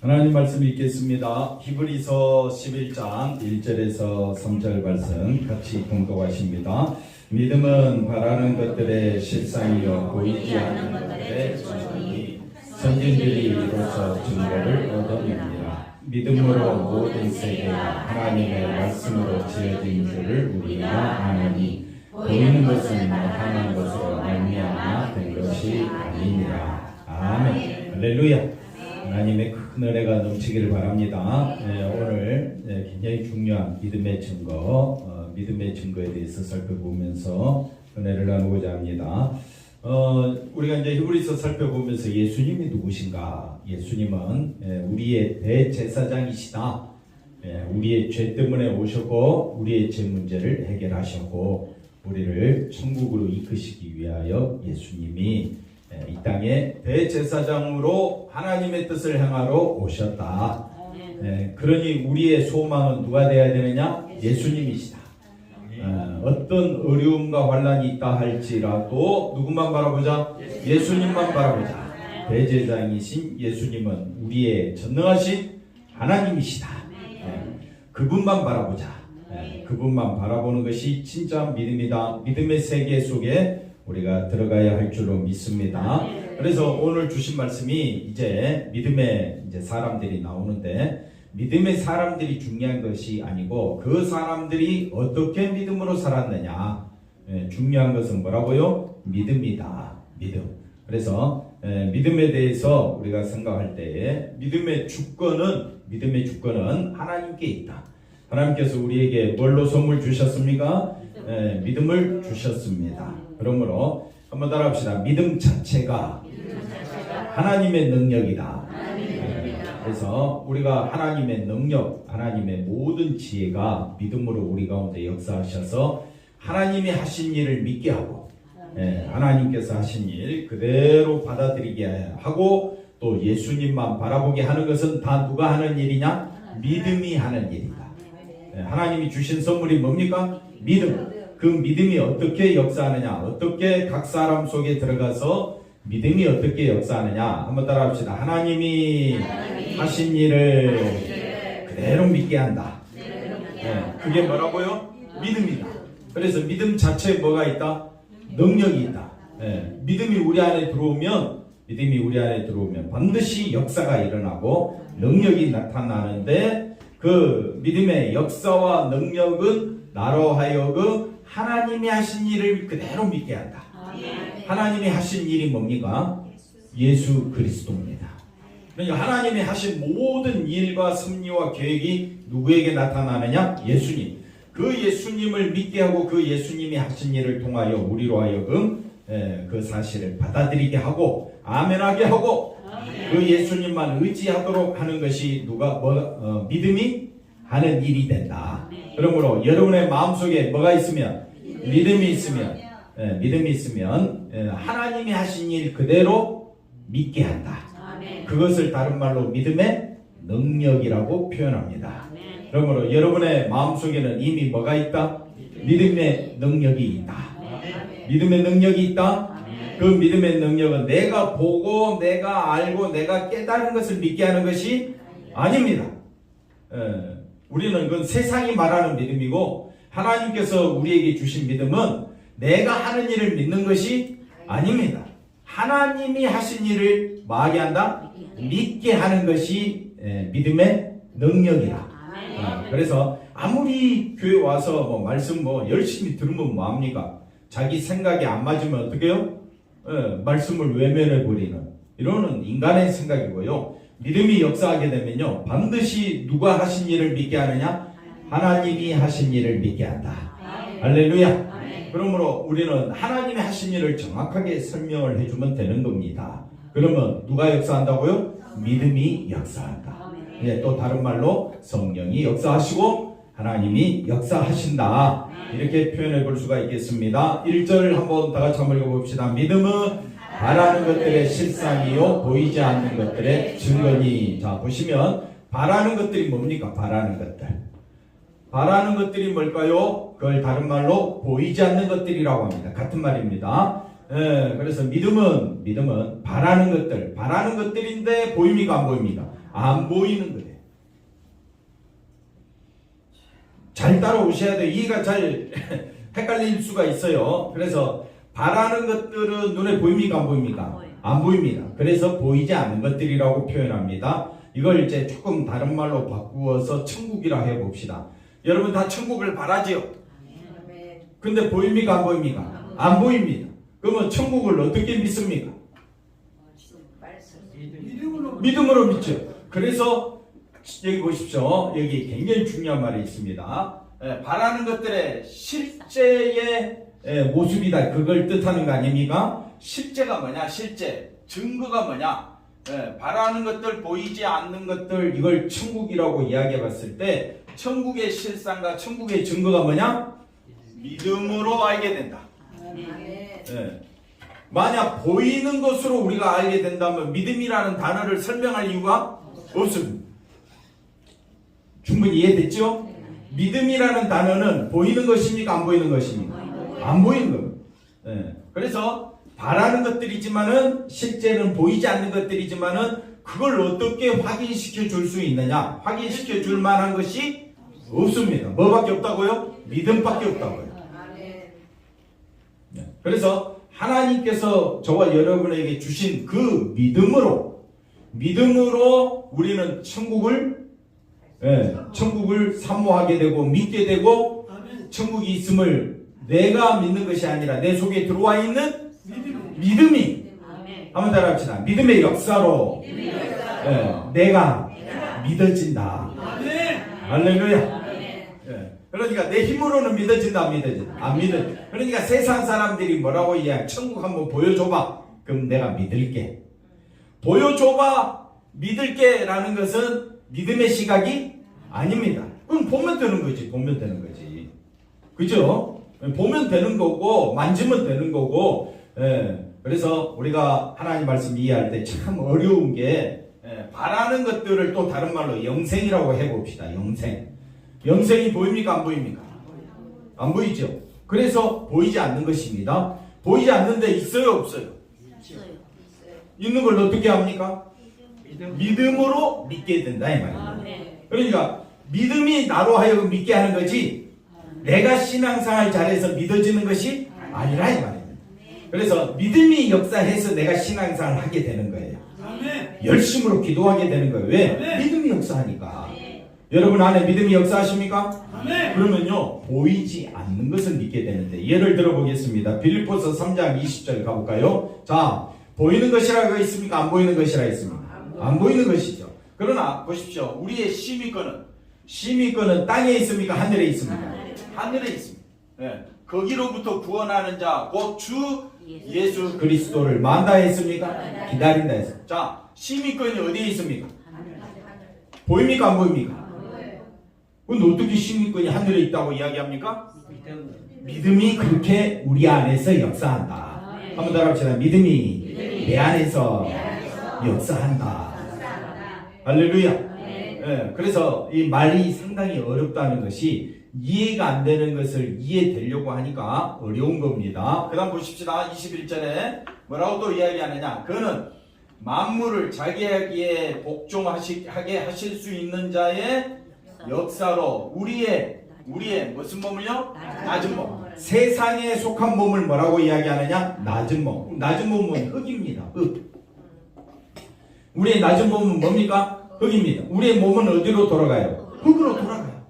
하나님 말씀 읽겠습니다. 히브리서 11장 1절에서 3절 말씀 같이 공독하십니다. 믿음은 바라는 것들의 실상이요 보이지 않는 것들의 증거니 선진들이 이로써 증거를 얻어냅니다. 믿음으로 모든 세계가 하나님의 말씀으로 지어진 줄을 우리가 아노니 보이는 것은 나타난 것으로 말미암아 된 것이 아니니라. 아멘. 할렐루야. 하나님의 큰 은혜가 넘치기를 바랍니다. 네, 오늘 네, 굉장히 중요한 믿음의 증거, 어, 믿음의 증거에 대해서 살펴보면서 은혜를 나누고자 합니다. 어, 우리가 이제 히브리서 살펴보면서 예수님이 누구신가? 예수님은 예, 우리의 대제사장이시다. 예, 우리의 죄 때문에 오셨고 우리의 죄 문제를 해결하셨고 우리를 천국으로 이끄시기 위하여 예수님이 예, 이 땅에 대제사장으로 하나님의 뜻을 행하러 오셨다. 예, 그러니 우리의 소망은 누가 되어야 되느냐? 예수님이시다. 어, 어떤 어려움과 환란이 있다 할지라도 누구만 바라보자? 예수님만 바라보자. 대제장이신 예수님은 우리의 전능하신 하나님이시다. 예, 그분만 바라보자. 예, 그분만 바라보는 것이 진짜 믿음이다. 믿음의 세계 속에 우리가 들어가야 할 줄로 믿습니다. 그래서 오늘 주신 말씀이 이제 믿음의 이제 사람들이 나오는데 믿음의 사람들이 중요한 것이 아니고 그 사람들이 어떻게 믿음으로 살았느냐 예, 중요한 것은 뭐라고요? 믿음이다. 믿음. 그래서 예, 믿음에 대해서 우리가 생각할 때에 믿음의 주권은 믿음의 주권은 하나님께 있다. 하나님께서 우리에게 뭘로 선물 주셨습니까? 예, 믿음을 주셨습니다. 그러므로 한번 따라합시다. 믿음 자체가 하나님의 능력이다. 예, 그래서 우리가 하나님의 능력, 하나님의 모든 지혜가 믿음으로 우리 가운데 역사하셔서 하나님이 하신 일을 믿게 하고 예, 하나님께서 하신 일 그대로 받아들이게 하고 또 예수님만 바라보게 하는 것은 다 누가 하는 일이냐? 믿음이 하는 일이다. 예, 하나님이 주신 선물이 뭡니까? 믿음. 그 믿음이 어떻게 역사하느냐? 어떻게 각 사람 속에 들어가서 믿음이 어떻게 역사하느냐? 한번 따라 합시다. 하나님이 하신 일을 그대로 믿게 한다. 예, 그게 뭐라고요? 믿음이다. 그래서 믿음 자체에 뭐가 있다? 능력이 있다. 예, 믿음이 우리 안에 들어오면 믿음이 우리 안에 들어오면 반드시 역사가 일어나고 능력이 나타나는데 그 믿음의 역사와 능력은 나로 하여금 하나님이 하신 일을 그대로 믿게 한다. 하나님이 하신 일이 뭡니까? 예수 그리스도입니다. 그러니까 하나님이 하신 모든 일과 섭리와 계획이 누구에게 나타나느냐? 예수님. 그 예수님을 믿게 하고 그 예수님이 하신 일을 통하여 우리로 하여금 에, 그 사실을 받아들이게 하고 아멘하게 하고 그 예수님만 의지하도록 하는 것이 누가 뭐 어, 믿음이 하는 일이 된다. 그러므로 여러분의 마음속에 뭐가 있으면 믿음이 있으면 예, 믿음이 있으면 예, 하나님이 하신 일 그대로 믿게 한다. 그것을 다른 말로 믿음의 능력이라고 표현합니다. 그러므로 여러분의 마음속에는 이미 뭐가 있다? 믿음의 능력이 있다. 믿음의 능력이 있다. 그 믿음의 능력은 내가 보고 내가 알고 내가 깨달은 것을 믿게 하는 것이 아닙니다. 예, 우리는 그 세상이 말하는 믿음이고 하나님께서 우리에게 주신 믿음은 내가 하는 일을 믿는 것이 아닙니다. 하나님이 하신 일을 뭐하게 한다? 믿게 하는 것이 예, 믿음의 능력이다. 아, 그래서 아무리 교회 와서 뭐 말씀 뭐 열심히 들으면 뭐합니까? 자기 생각이 안 맞으면 어떻게 해요? 예, 말씀을 외면해 버리는 이러는 인간의 생각이고요. 믿음이 역사하게 되면요. 반드시 누가 하신 일을 믿게 하느냐? 하나님이 하신 일을 믿게 한다. 할렐루야. 그러므로 우리는 하나님이 하신 일을 정확하게 설명을 해주면 되는 겁니다. 그러면 누가 역사한다고요? 믿음이 역사한다. 예, 또 다른 말로 성령이 역사하시고 하나님이 역사하신다. 이렇게 표현해 볼 수가 있겠습니다. 1절 한번 다 같이 한번 읽어봅시다. 믿음은 바라는 것들의 실상이요 보이지 않는 것들의 증거니. 자 보시면 바라는 것들이 뭡니까? 바라는 것들. 바라는 것들이 뭘까요? 그걸 다른 말로 보이지 않는 것들이라고 합니다. 같은 말입니다. 예, 그래서 믿음은 믿음은 바라는 것들, 바라는 것들인데 보입니까 안 보입니까? 안 보이는 거예요. 잘 따라오셔야 돼요. 이해가 잘 헷갈릴 수가 있어요. 그래서 바라는 것들은 눈에 보입니까? 안 보입니까? 안 보입니다. 그래서 보이지 않는 것들이라고 표현합니다. 이걸 이제 조금 다른 말로 바꾸어서 천국이라 해봅시다. 여러분 다 천국을 바라지요? 근데 보입니까? 안 보입니까? 안 보입니다. 그러면 천국을 어떻게 믿습니까? 믿음으로 믿죠. 그래서 여기 보십시오. 여기 굉장히 중요한 말이 있습니다. 예, 바라는 것들의 실제의 예, 모습이다. 그걸 뜻하는 거 아닙니까? 실제가 뭐냐? 실제. 증거가 뭐냐? 예, 바라는 것들, 보이지 않는 것들, 이걸 천국이라고 이야기해 봤을 때, 천국의 실상과 천국의 증거가 뭐냐? 믿음으로 알게 된다. 예. 만약 보이는 것으로 우리가 알게 된다면 믿음이라는 단어를 설명할 이유가 없습니다. 충분히 이해됐죠? 믿음이라는 단어는 보이는 것입니까? 안 보이는 것입니까? 안 보이는 겁니다. 예. 그래서 바라는 것들이지만은 실제는 보이지 않는 것들이지만은 그걸 어떻게 확인시켜 줄 수 있느냐? 확인시켜 줄 만한 것이 없습니다. 뭐밖에 없다고요? 믿음밖에 없다고요. 네. 그래서 하나님께서 저와 여러분에게 주신 그 믿음으로 믿음으로 우리는 천국을 예, 천국을 사모하게 되고 믿게 되고 천국이 있음을 내가 믿는 것이 아니라 내 속에 들어와 있는 믿음이 한번 따라 합시다. 믿음의 역사로 예, 내가 믿어진다. 할렐루야. 예. 그러니까 내 힘으로는 믿어진다 안 믿어진다 안 믿어 그러니까 세상 사람들이 뭐라고 이야기 천국 한번 보여줘봐 그럼 내가 믿을게 보여줘봐 믿을게 라는 것은 믿음의 시각이 아닙니다 그럼 보면 되는 거지 보면 되는 거지 그죠 보면 되는 거고 만지면 되는 거고 예. 그래서 우리가 하나님 말씀 이해할 때 참 어려운 게 예, 바라는 것들을 또 다른 말로 영생이라고 해봅시다 영생 영생이 보입니까? 안 보입니까? 안 보이죠? 그래서 보이지 않는 것입니다. 보이지 않는데 있어요? 없어요? 있는 걸 어떻게 합니까? 믿음으로 믿게 된다 이 말입니다. 그러니까 믿음이 나로 하여금 믿게 하는 거지 내가 신앙생활 잘해서 믿어지는 것이 아니라 이 말입니다. 그래서 믿음이 역사해서 내가 신앙생활을 하게 되는 거예요. 열심으로 기도하게 되는 거예요. 왜? 믿음이 역사하니까. 여러분 안에 믿음이 역사하십니까? 그러면요 보이지 않는 것을 믿게 되는데 예를 들어 보겠습니다. 빌립보서 3장 20절 가볼까요? 자 보이는 것이라고 있습니까? 안 보이는 것이라 있습니까? 안 보이는 것이죠. 그러나 보십시오. 우리의 시민권은 시민권은 땅에 있습니까? 하늘에 있습니까? 하늘에 있습니다. 예. 거기로부터 구원하는 자 곧 주 예수 그리스도를 만다 했습니까? 기다린다 했습니다. 자 시민권이 어디에 있습니까? 보입니까? 안 보입니까? 근데 어떻게 시민권이 하늘에 있다고 이야기합니까? 믿음이 그렇게 우리 안에서 역사한다. 한번 더 합시다. 믿음이 내 안에서 역사한다. 할렐루야. 예, 그래서 이 말이 상당히 어렵다는 것이 이해가 안 되는 것을 이해되려고 하니까 어려운 겁니다. 그 다음 보십시다. 21절에 뭐라고 또 이야기하느냐. 그는 만물을 자기에게 복종하게 하실 수 있는 자의 역사로 우리의 우리의 무슨 몸을요? 낮은 몸. 세상에 속한 몸을 뭐라고 이야기하느냐? 낮은 몸. 낮은 몸은 흙입니다. 흙. 우리의 낮은 몸은 뭡니까? 흙입니다. 우리의 몸은 어디로 돌아가요? 흙으로 돌아가요.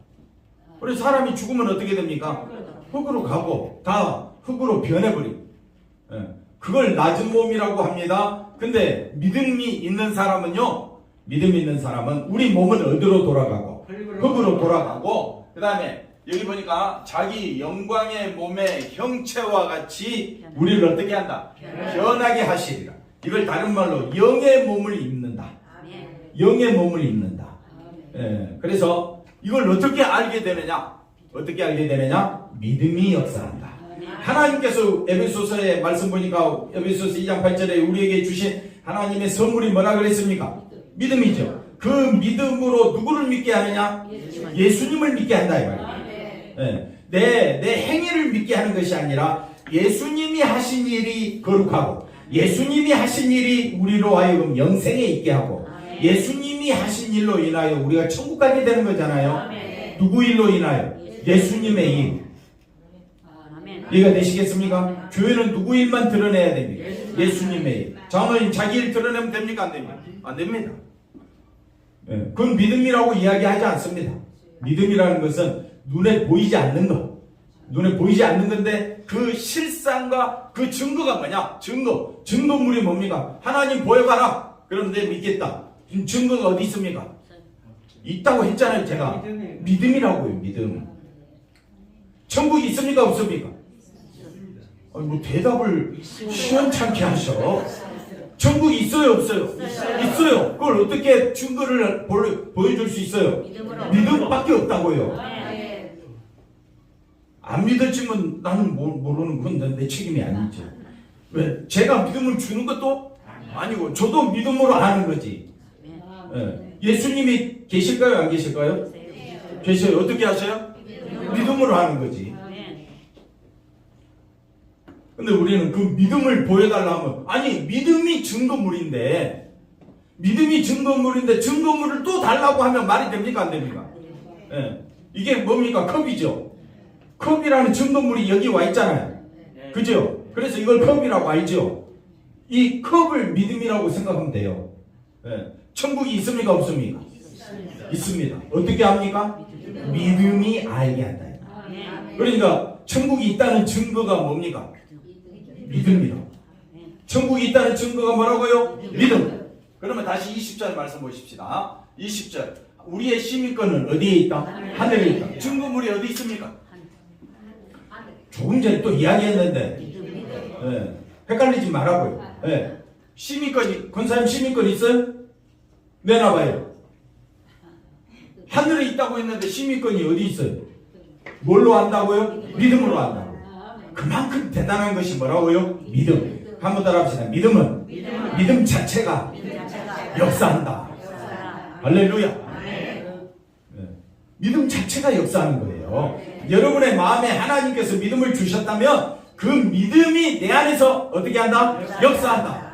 우리 사람이 죽으면 어떻게 됩니까? 흙으로 가고 다 흙으로 변해버리고. 예. 그걸 낮은 몸이라고 합니다. 근데 믿음이 있는 사람은요. 믿음 있는 사람은 우리 몸은 어디로 돌아가고 흙으로 돌아가고 그 다음에 여기 보니까 자기 영광의 몸의 형체와 같이 우리를 어떻게 한다? 변하게 하시리라. 이걸 다른 말로 영의 몸을 입는다. 영의 몸을 입는다. 예, 그래서 이걸 어떻게 알게 되느냐? 어떻게 알게 되느냐? 믿음이 역사한다. 하나님께서 에베소서의 말씀 보니까 에베소서 2장 8절에 우리에게 주신 하나님의 선물이 뭐라 그랬습니까? 믿음이죠. 그 믿음으로 누구를 믿게 하느냐? 예수님을 믿게 한다 이 말이에요. 예, 내, 내 행위를 믿게 하는 것이 아니라 예수님이 하신 일이 거룩하고 예수님이 하신 일이 우리로 하여금 영생에 있게 하고 예수님이 하신 일로 인하여 우리가 천국 가게 되는 거잖아요. 누구 일로 인하여? 예수님의 일. 이해가 되시겠습니까? 교회는 누구 일만 드러내야 됩니까? 예수님의 일. 장로님 자기 일 드러내면 됩니까? 안 됩니까? 안 됩니다. 예, 그건 믿음이라고 이야기하지 않습니다. 믿음이라는 것은 눈에 보이지 않는 것. 눈에 보이지 않는 건데 그 실상과 그 증거가 뭐냐? 증거. 증거물이 뭡니까? 하나님 보여봐라. 그럼 내 믿겠다. 지금 증거가 어디 있습니까? 있다고 했잖아요, 제가. 믿음이라고요, 믿음. 천국이 있습니까, 없습니까? 아니, 뭐 대답을 시원찮게 하셔. 천국이 있어요, 없어요? 있어요. 그걸 어떻게 증거를 보- 보여줄 수 있어요? 믿음밖에 없다고요. 안 믿어지면 나는 모- 모르는 건내 책임이 아니죠. 왜? 제가 믿음을 주는 것도 아니고 저도 믿음으로 하는 거지. 예. 예수님이 계실까요, 안 계실까요? 계셔요. 어떻게 하셔요? 믿음으로 하는 거지. 근데 우리는 그 믿음을 보여달라 하면 아니 믿음이 증거물인데 믿음이 증거물인데 증거물을 또 달라고 하면 말이 됩니까 안 됩니까? 예. 이게 뭡니까 컵이죠. 컵이라는 증거물이 여기 와 있잖아요. 그죠? 그래서 이걸 컵이라고 알죠. 이 컵을 믿음이라고 생각하면 돼요. 예. 천국이 있습니까 없습니까? 있습니다. 어떻게 합니까? 믿음이 알게 한다. 그러니까 천국이 있다는 증거가 뭡니까? 믿음이다. 천국이 있다는 증거가 뭐라고요? 믿음. 그러면 다시 20절 말씀 보십시다. 20절. 우리의 시민권은 어디에 있다? 하늘에 있다. 증거물이 어디 있습니까? 조금 전에 또 이야기했는데 예, 헷갈리지 말라고요. 예. 시민권이 권사님 시민권 있어요? 내놔봐요. 하늘에 있다고 했는데 시민권이 어디 있어요? 뭘로 한다고요? 믿음으로 한다고. 그만큼 대단한 것이 뭐라고요? 믿음. 한번 따라합시다. 믿음은 믿음 자체가 역사한다. 할렐루야. 네. 믿음 자체가 역사하는 거예요. 여러분의 마음에 하나님께서 믿음을 주셨다면 그 믿음이 내 안에서 어떻게 한다? 역사한다.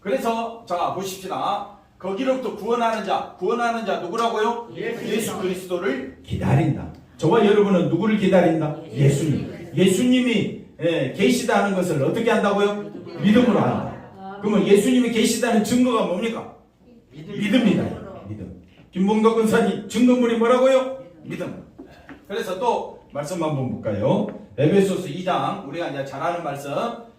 그래서 자 보십시다. 거기로부터 구원하는 자, 구원하는 자 누구라고요? 예수 그리스도를 기다린다. 저와 여러분은 누구를 기다린다? 예수님. 예수님이 예, 계시다는 것을 어떻게 한다고요? 믿음으로 한다. 그러면 예수님이 계시다는 증거가 뭡니까? 믿음이다. 믿음. 김봉덕 권사님 증거물이 뭐라고요? 믿음. 그래서 또 말씀 한번 볼까요? 에베소스 2장 우리가 이제 잘 아는 말씀.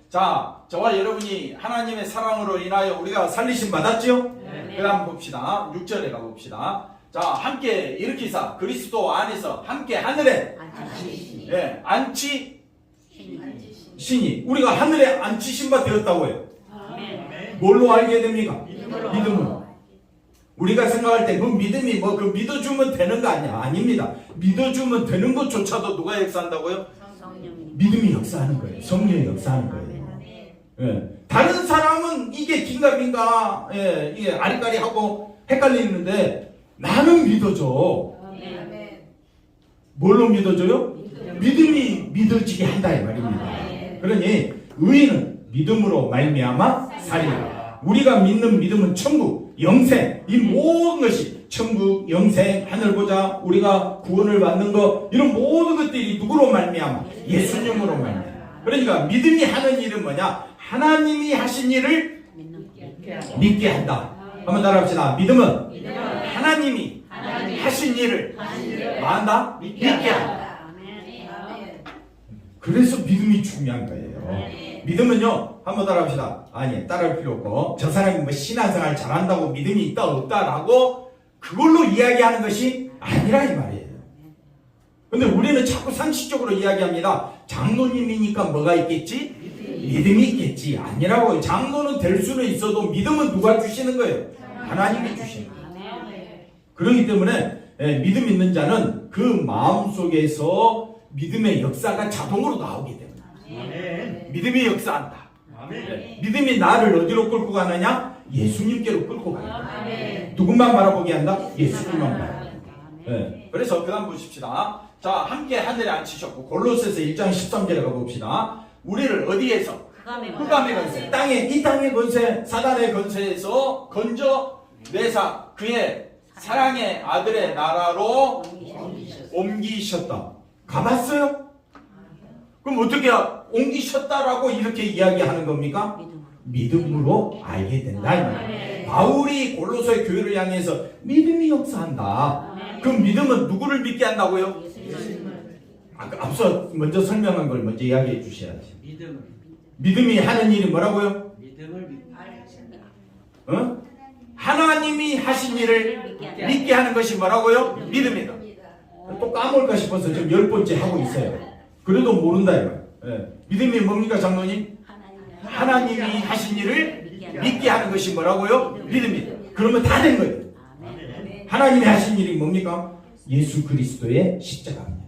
자, 저와 여러분이 하나님의 사랑으로 인하여 우리가 살리심 받았죠? 그다음 봅시다. 6절에 가 봅시다. 자, 함께 일으키사 그리스도 안에서 함께 하늘에 예, 안치 신이 우리가 하늘에 안치신 바 되었다고요. 뭘로 알게 됩니까? 믿음으로. 우리가 생각할 때 그 믿음이 뭐 그 믿어주면 되는 거 아니야? 아닙니다. 믿어주면 되는 것조차도 누가 역사한다고요? 믿음이 역사하는 거예요. 성령이 역사하는 거예요. 예. 다른 사람은 이게 긴가민가 예, 이게 아리까리하고 헷갈리는데 나는 믿어줘. 뭘로 믿어줘요? 믿음이 믿어지게 한다 이 말입니다. 그러니 의인은 믿음으로 말미암아 살리라. 우리가 믿는 믿음은 천국, 영생 이 모든 것이 천국, 영생, 하늘 보자 우리가 구원을 받는 것 이런 모든 것들이 누구로 말미암아 예수님으로 말미암아. 그러니까 믿음이 하는 일은 뭐냐? 하나님이 하신 일을 믿게 한다. 한번 따라합시다. 믿음은 하나님이 하신 일을 만다 믿게 한다. 그래서 믿음이 중요한 거예요. 믿음은요, 한번 따라합시다. 아니, 따라할 필요 없고, 저 사람이 뭐 신앙생활 잘한다고 믿음이 있다, 없다라고 그걸로 이야기하는 것이 아니라 이 말이에요. 근데 우리는 자꾸 상식적으로 이야기합니다. 장로님이니까 뭐가 있겠지? 믿음이 있겠지. 아니라고. 장로는 될 수는 있어도 믿음은 누가 주시는 거예요? 하나님이 주시는 거예요. 그렇기 때문에 예, 믿음 있는 자는 그 마음 속에서 믿음의 역사가 자동으로 나오게 됩니다. 믿음이 역사한다. 예, 믿음이 나를 어디로 끌고 가느냐? 예수님께로 끌고 가요. 누군만 바라보게 한다? 예수님만 바라보게 한다. 예, 그래서 그 다음 보십시다. 자, 함께 하늘에 앉히셨고 골로새서 1장 13절에 가봅시다. 우리를 어디에서? 흑암의 건세, 땅의 이 땅의 건세, 사단의 건세에서 건져 내사 그의 사랑의 아들의 나라로 옮기셨다. 가봤어요? 그럼 어떻게 옮기셨다라고 이렇게 이야기하는 겁니까? 믿음으로 알게 된다. 이 말이에요. 바울이 골로새 교회를 향해서 믿음이 역사한다. 그 믿음은 누구를 믿게 한다고요? 아까 앞서 먼저 설명한 걸 먼저 이야기해 주셔야지. 믿음을 믿음이 하는 일이 뭐라고요? 믿음을 믿 어? 하나님이 하신 일을 믿게 하는 것이 뭐라고요? 믿음이다. 또 까먹을까 싶어서 지금 열 번째 하고 있어요. 그래도 모른다 이거예요. 예. 믿음이 뭡니까 장로님? 하나님이 하신 일을 믿게 하는 것이 뭐라고요? 믿음이다. 그러면 다 된 거예요. 하나님이 하신 일이 뭡니까? 예수 그리스도의 십자가입니다.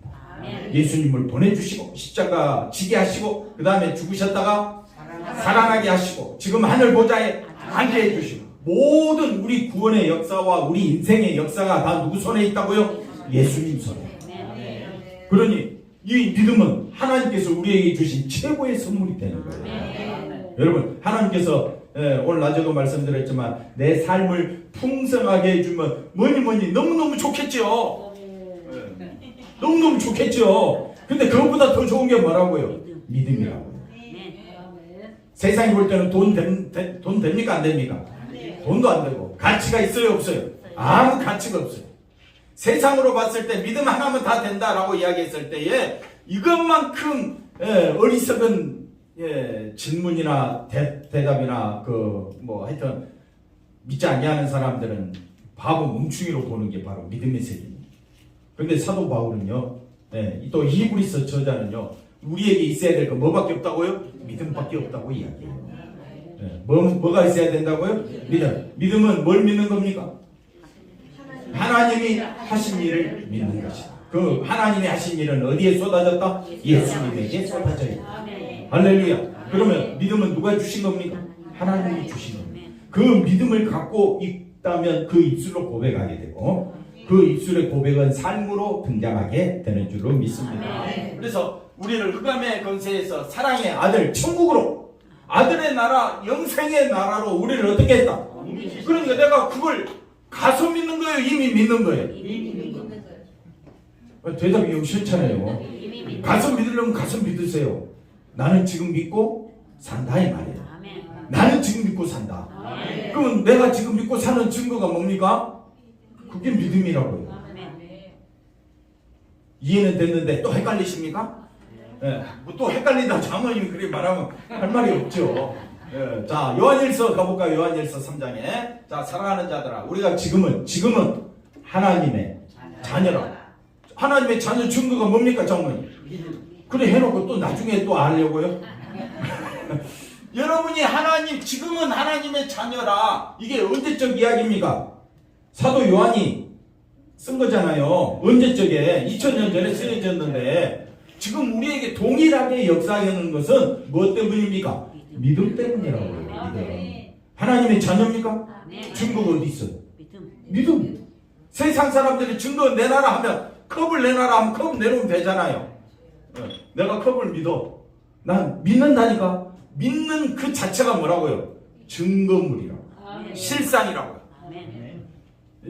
예수님을 보내주시고 십자가 지게 하시고 그 다음에 죽으셨다가 살아나게 하시고 지금 하늘 보좌에 앉게 해주시고 모든 우리 구원의 역사와 우리 인생의 역사가 다 누구 손에 있다고요? 예수님 손에. 그러니 이 믿음은 하나님께서 우리에게 주신 최고의 선물이 되는 거예요. 여러분 하나님께서 예, 오늘 낮에도 말씀드렸지만 내 삶을 풍성하게 해주면 뭐니 뭐니 너무너무 좋겠죠. 예. 너무너무 좋겠죠. 근데 그것보다 더 좋은 게 뭐라고요? 믿음이라고요. 세상이 볼 때는 돈, 됨- 되- 돈 됩니까? 안 됩니까? 돈도 안 되고 가치가 있어요? 없어요? 아무 가치가 없어요. 세상으로 봤을 때 믿음 하나면 다 된다라고 이야기했을 때에 이것만큼 예, 어리석은 예, 질문이나 대, 대답이나 그 뭐 하여튼 믿지 아니하는 사람들은 바보 뭉충이로 보는 게 바로 믿음의 세계입니다. 그런데 사도 바울은요, 예, 또 히브리서 저자는요, 우리에게 있어야 될 거 뭐밖에 없다고요? 믿음밖에 없다고 이야기해요. 예, 뭐, 뭐가 있어야 된다고요? 믿음. 믿음은 뭘 믿는 겁니까? 하나님이 하신 일을 믿는 것이다. 그 하나님이 하신 일은 어디에 쏟아졌다? 예수님에게 쏟아져 있다. 할렐루야. 그러면 믿음은 누가 주신 겁니까? 하나님이 주신 겁니다. 그 믿음을 갖고 있다면 그 입술로 고백하게 되고 그 입술의 고백은 삶으로 등장하게 되는 줄로 믿습니다. 그래서 우리를 흑암의 건세에서 사랑의 아들 천국으로 아들의 나라 영생의 나라로 우리를 어떻게 했다? 그러니까 내가 그걸 가서 믿는 거예요, 이미 믿는 거예요. 대답이 여기 싫잖아요. 가서 믿으려면 가서 믿으세요. 나는 지금 믿고 산다 이 말이에요. 나는 지금 믿고 산다. 그러면 내가 지금 믿고 사는 증거가 뭡니까? 그게 믿음이라고요. 이해는 됐는데 또 헷갈리십니까? 예, 뭐또 헷갈린다 장모님이 그렇게 말하면 할 말이 없죠. 예, 자 요한일서 가볼까요? 요한일서 3장에 자 사랑하는 자들아 우리가 지금은 지금은 하나님의 자녀라. 하나님의 자녀 증거가 뭡니까 장모님? 그래 해놓고 또 나중에 또 알려고요? 여러분이 하나님 지금은 하나님의 자녀라 이게 언제적 이야기입니까? 사도 요한이 쓴 거잖아요. 언제적에 2000년 전에 쓰여졌는데 지금 우리에게 동일하게 역사하는 것은 무엇 때문입니까? 믿음 때문이라고 해요. 믿음. 하나님의 자녀입니까? 증거가 어디 있어요? 믿음. 세상 사람들이 증거 내놔라 하면 컵을 내놔라 하면 컵 내놓으면 되잖아요. 어, 내가 컵을 믿어. 난 믿는다니까. 믿는 그 자체가 뭐라고요? 증거물이라고. 실상이라고.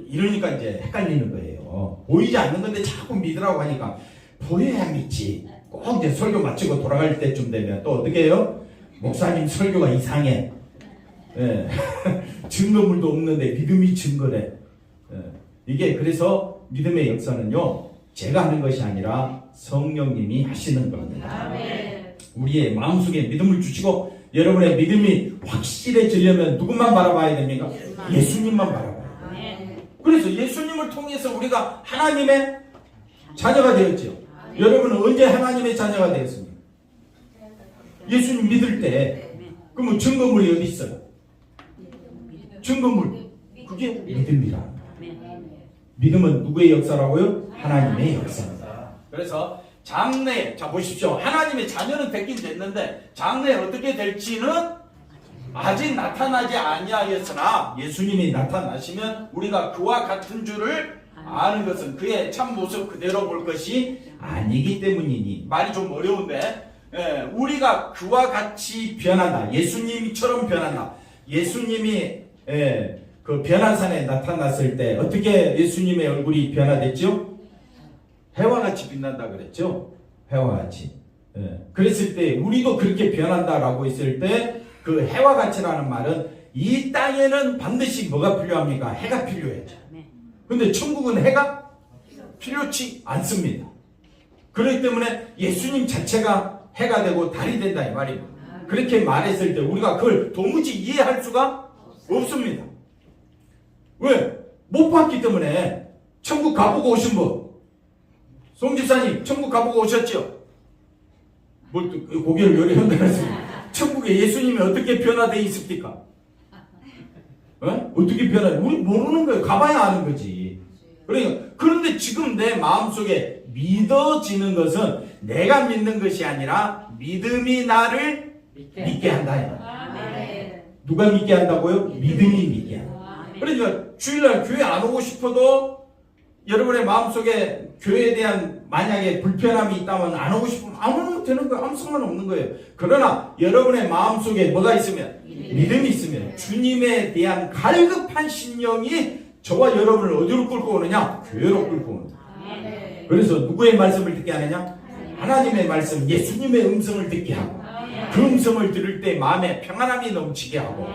이러니까 이제 헷갈리는 거예요. 보이지 않는 건데 자꾸 믿으라고 하니까 보여야 믿지. 꼭 이제 설교 마치고 돌아갈 때쯤 되면 또 어떻게 해요? 목사님 설교가 이상해. 예. 증거물도 없는데 믿음이 증거래. 예. 이게 그래서 믿음의 역사는요, 제가 하는 것이 아니라 성령님이 하시는 겁니다. 우리의 마음속에 믿음을 주시고 여러분의 믿음이 확실해지려면 누구만 바라봐야 됩니까? 예수님만 바라봐요. 그래서 예수님을 통해서 우리가 하나님의 자녀가 되었죠. 여러분은 언제 하나님의 자녀가 되었습니까? 예수님 믿을 때 그러면 증거물이 어디 있어요? 증거물 그게 믿음이라. 믿음은 누구의 역사라고요? 하나님의 역사입니다. 그래서 장래 자 보십시오. 하나님의 자녀는 됐긴 됐는데 장래 어떻게 될지는 아직 나타나지 아니하였으나 예수님이 나타나시면 우리가 그와 같은 줄을 아는 것은 그의 참 모습 그대로 볼 것이 아니기 때문이니 말이 좀 어려운데 예, 우리가 그와 같이 변한다. 예수님처럼 변한다. 예수님이 예, 그 변화산에 나타났을 때 어떻게 예수님의 얼굴이 변화됐죠? 해와 같이 빛난다 그랬죠? 해와 같이. 예. 그랬을 때 우리도 그렇게 변한다라고 했을 때 그 해와 같이라는 말은 이 땅에는 반드시 뭐가 필요합니까? 해가 필요해요. 근데 천국은 해가 필요치 않습니다. 그렇기 때문에 예수님 자체가 해가 되고 달이 된다 이 말입니다. 그렇게 말했을 때 우리가 그걸 도무지 이해할 수가 없습니다. 왜? 못 봤기 때문에 천국 가보고 오신 분. 송 집사님, 천국 가보고 오셨죠? 뭘 또, 고개를 요리 흔들었습니다. 천국에 예수님이 어떻게 변화되어 있습니까? 어? 어떻게 변화해? 우리 모르는 거예요. 가봐야 아는 거지. 그러니까, 그런데 지금 내 마음속에 믿어지는 것은 내가 믿는 것이 아니라 믿음이 나를 믿게 한다. 이 말이에요. 누가 믿게 한다고요? 믿음이 믿게 한다. 그러니까 주일날 교회 안 오고 싶어도 여러분의 마음속에 교회에 대한 만약에 불편함이 있다면 안 오고 싶으면 안 오면 되는 거예요. 아무 상관없는 거예요. 그러나 여러분의 마음속에 뭐가 있으면 믿음이 있으면 주님에 대한 갈급한 신령이 저와 여러분을 어디로 끌고 오느냐? 교회로 끌고 오는 거예요. 그래서 누구의 말씀을 듣게 하느냐? 하나님의 말씀, 예수님의 음성을 듣게 하고 그 음성을 들을 때 마음에 평안함이 넘치게 하고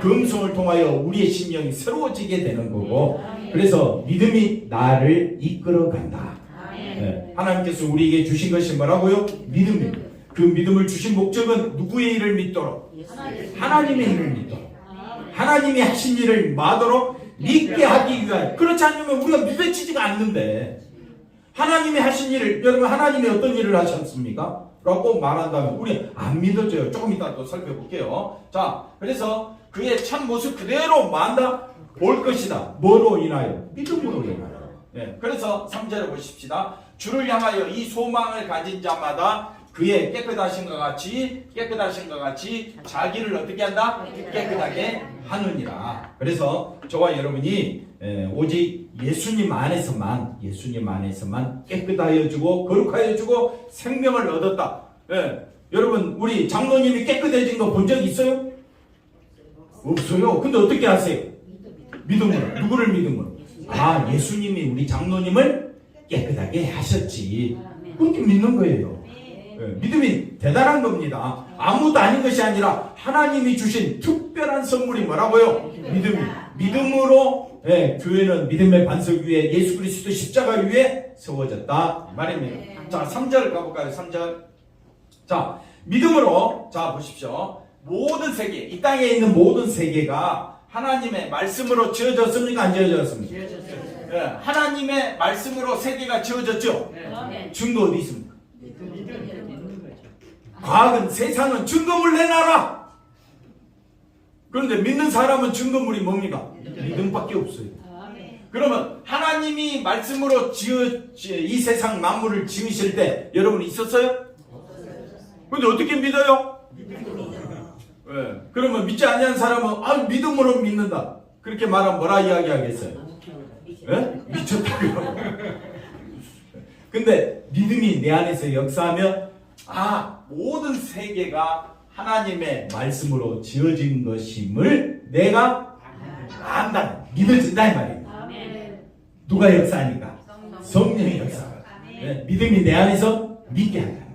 그 음성을 통하여 우리의 심령이 새로워지게 되는 거고 그래서 믿음이 나를 이끌어 간다. 네, 하나님께서 우리에게 주신 것이 뭐라고요? 믿음입니다. 그 믿음을 주신 목적은 누구의 일을 믿도록 하나님의 일을 믿도록 하나님이 하신 일을 마도록 믿게 하기 위하여 그렇지 않으면 우리가 믿어지지가 않는데 하나님이 하신 일을 여러분 하나님이 어떤 일을 하셨습니까? 라고 말한다면 우리 안 믿어져요. 조금 이따 또 살펴볼게요. 자, 그래서 그의 참 모습 그대로 만다 볼 것이다. 뭐로 인하여? 믿음으로 인하여. 예, 그래서 3절에 보십시다. 주를 향하여 이 소망을 가진 자마다 그의 깨끗하신 것 같이 깨끗하신 것 같이 자기를 어떻게 한다? 깨끗하게 하느니라. 그래서 저와 여러분이 예, 오직 예수님 안에서만 예수님 안에서만 깨끗하여 주고 거룩하여 주고 생명을 얻었다. 예, 여러분 우리 장로님이 깨끗해진 거 본 적 있어요? 없어요. 근데 어떻게 하세요? 믿음으로 누구를 믿음으로? 아 예수님이 우리 장로님을 깨끗하게 하셨지. 그렇게 믿는 거예요. 예, 믿음이 대단한 겁니다. 아무도 아닌 것이 아니라 하나님이 주신 특별한 선물이 뭐라고요? 믿음이. 믿음으로 예, 교회는 믿음의 반석 위에 예수 그리스도 십자가 위에 세워졌다 이 말입니다. 자, 3절 가볼까요? 3절. 자, 믿음으로 자 보십시오. 모든 세계, 이 땅에 있는 모든 세계가 하나님의 말씀으로 지어졌습니까? 안 지어졌습니까? 예, 하나님의 말씀으로 세계가 지어졌죠. 증거 어디 있습니까? 과학은 세상은 증거물 내놔라. 그런데 믿는 사람은 증거물이 뭡니까? 믿음밖에 없어요. 그러면 하나님이 말씀으로 지어 이 세상 만물을 지으실 때 여러분 있었어요? 근데 어떻게 믿어요? 예. 그러면 믿지 않는 사람은 아 믿음으로 믿는다. 그렇게 말하면 뭐라 이야기하겠어요? 예? 미쳤다고요. 근데 믿음이 내 안에서 역사하면 아 모든 세계가 하나님의 말씀으로 지어진 것임을 내가 안다. 믿어진다 이 말이에요. 누가 역사하니까? 성령이 역사하고 예, 믿음이 내 안에서 믿게 한다.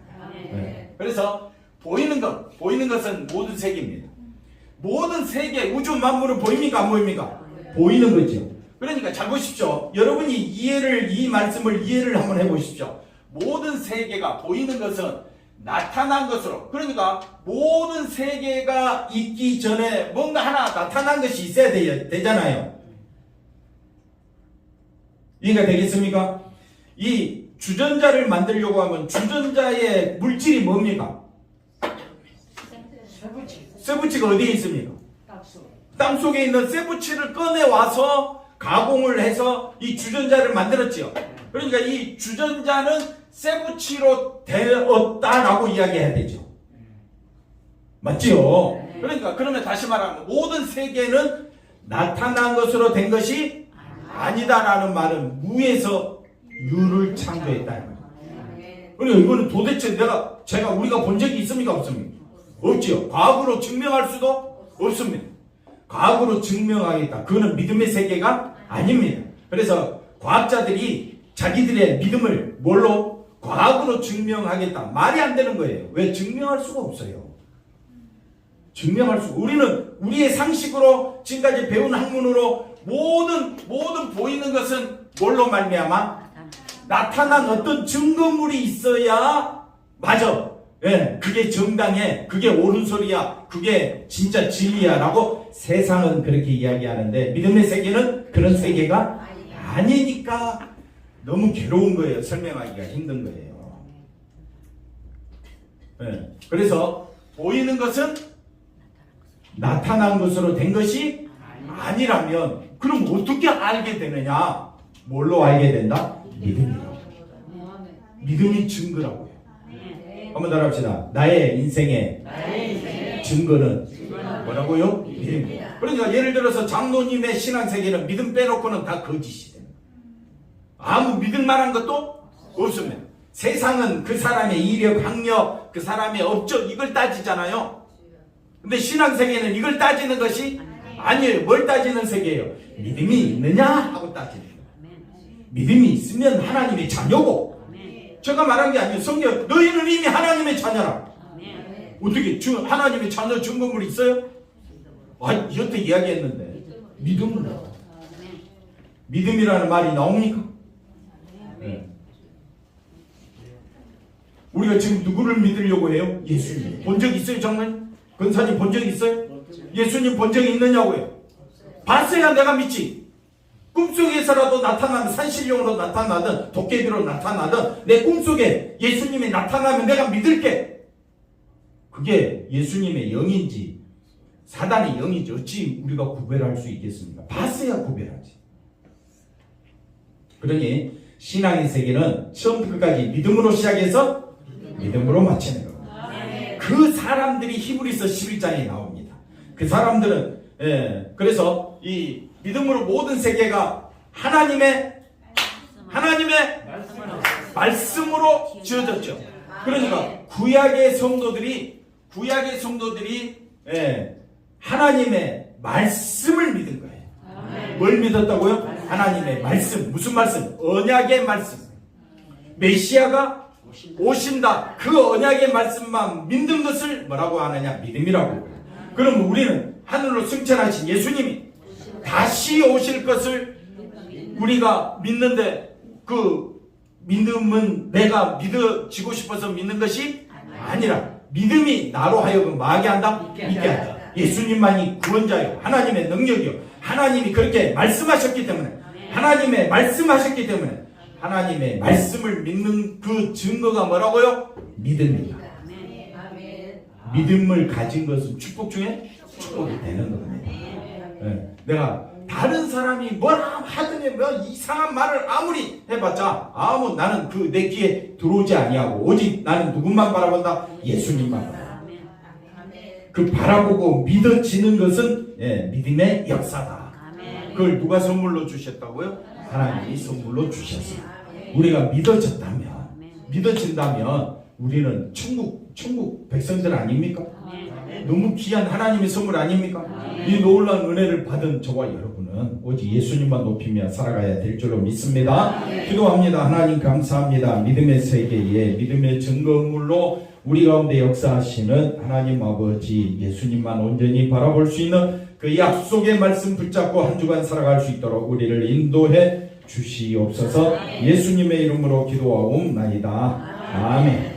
예. 그래서 보이는 것, 보이는 것은 모든 세계입니다. 모든 세계 우주 만물은 보입니까 안 보입니까? 보이는 거죠. 그러니까 잘 보십시오. 여러분이 이해를 이 말씀을 이해를 한번 해보십시오. 모든 세계가 보이는 것은 나타난 것으로 그러니까 모든 세계가 있기 전에 뭔가 하나 나타난 것이 있어야 되, 되잖아요. 이해가 되겠습니까? 이 주전자를 만들려고 하면 주전자의 물질이 뭡니까? 세부치가 어디에 있습니까? 땅 속에 있는 세부치를 꺼내 와서 가공을 해서 이 주전자를 만들었지요. 그러니까 이 주전자는 세부치로 되었다라고 이야기해야 되죠. 맞지요? 그러니까 그러면 다시 말하면 모든 세계는 나타난 것으로 된 것이 아니다라는 말은 무에서 유를 창조했다. 그러니까 이거는 도대체 내가 제가 우리가 본 적이 있습니까 없습니까? 없지요. 과학으로 증명할 수도 없습니다. 과학으로 증명하겠다. 그거는 믿음의 세계가 아닙니다. 그래서 과학자들이 자기들의 믿음을 뭘로? 과학으로 증명하겠다. 말이 안 되는 거예요. 왜? 증명할 수가 없어요. 증명할 수, 우리는 우리의 상식으로 지금까지 배운 학문으로 모든, 모든 보이는 것은 뭘로 말미암아? 나타난 어떤 증거물이 있어야 맞아. 예, 그게 정당해. 그게 옳은 소리야. 그게 진짜 진리야 라고 세상은 그렇게 이야기하는데 믿음의 세계는 그런 세계가 아니니까 너무 괴로운 거예요. 설명하기가 힘든 거예요. 예, 그래서 보이는 것은 나타난 것으로 된 것이 아니라면 그럼 어떻게 알게 되느냐? 뭘로 알게 된다? 믿음이라고. 믿음이 증거라고요. 한번 따라 합시다. 나의 인생의 증거는 뭐라고요? 믿음. 그러니까 예를 들어서 장로님의 신앙 세계는 믿음 빼놓고는 다 거짓이 됩니다. 아무 믿을 만한 것도 없습니다. 세상은 그 사람의 이력, 학력, 그 사람의 업적 이걸 따지잖아요. 근데 신앙 세계는 이걸 따지는 것이 아니에요. 뭘 따지는 세계예요? 믿음이 있느냐 하고 따지는 거예요. 믿음이 있으면 하나님의 자녀고 제가 말한 게 아니에요. 성경 너희는 이미 하나님의 자녀라. 어떻게 주, 하나님의 자녀 증거물이 있어요? 아, 여태 이야기했는데 믿음으로 믿음이라는 말이 나옵니까? 네. 우리가 지금 누구를 믿으려고 해요? 예수님. 본 적 있어요, 정말? 근사님 본 적 있어요? 예수님 본 적이 있느냐고요? 봤어야 내가 믿지. 꿈속에서라도 나타나는 산신령으로 나타나든 도깨비로 나타나든 내 꿈속에 예수님이 나타나면 내가 믿을게. 그게 예수님의 영인지 사단의 영인지 어찌 우리가 구별할 수 있겠습니까? 봤어야 구별하지. 그러니 신앙의 세계는 처음부터 끝까지 믿음으로 시작해서 믿음으로 마치는 겁니다. 그 사람들이 히브리서 11장에 나옵니다. 그 사람들은 예, 그래서 이 믿음으로 모든 세계가 하나님의 하나님의 말씀으로 지어졌죠. 그러니까 구약의 성도들이 구약의 성도들이 예, 하나님의 말씀을 믿은 거예요. 뭘 믿었다고요? 하나님의 말씀. 무슨 말씀? 언약의 말씀. 메시아가 오신다. 그 언약의 말씀만 믿는 것을 뭐라고 하느냐? 믿음이라고. 그럼 우리는 하늘로 승천하신 예수님이 다시 오실 것을 우리가 믿는데 그 믿음은 내가 믿어지고 싶어서 믿는 것이 아니라 믿음이 나로 하여금 마하게 한다? 믿게 한다. 예수님만이 구원자요. 하나님의 능력이요. 하나님이 그렇게 말씀하셨기 때문에 하나님의 말씀하셨기 때문에 하나님의 말씀을 믿는 그 증거가 뭐라고요? 믿음이다. 믿음을 가진 것은 축복 중에 축복이 되는 겁니다. 예, 내가 다른 사람이 뭐라 하더니 뭐 이상한 말을 아무리 해봤자 아무 나는 그 내 귀에 들어오지 아니하고 오직 나는 누군만 바라본다 예수님만 바라. 그 바라보고 믿어지는 것은 예, 믿음의 역사다. 그걸 누가 선물로 주셨다고요? 하나님이 선물로 주셨어요. 우리가 믿어졌다면 믿어진다면 우리는 천국 천국 백성들 아닙니까? 너무 귀한 하나님의 선물 아닙니까? 이 놀라운 은혜를 받은 저와 여러분은 오직 예수님만 높이며 살아가야 될 줄로 믿습니다. 기도합니다. 하나님 감사합니다. 믿음의 세계에 믿음의 증거물로 우리 가운데 역사하시는 하나님 아버지 예수님만 온전히 바라볼 수 있는 그 약속의 말씀 붙잡고 한 주간 살아갈 수 있도록 우리를 인도해 주시옵소서 예수님의 이름으로 기도하옵나이다. 아멘.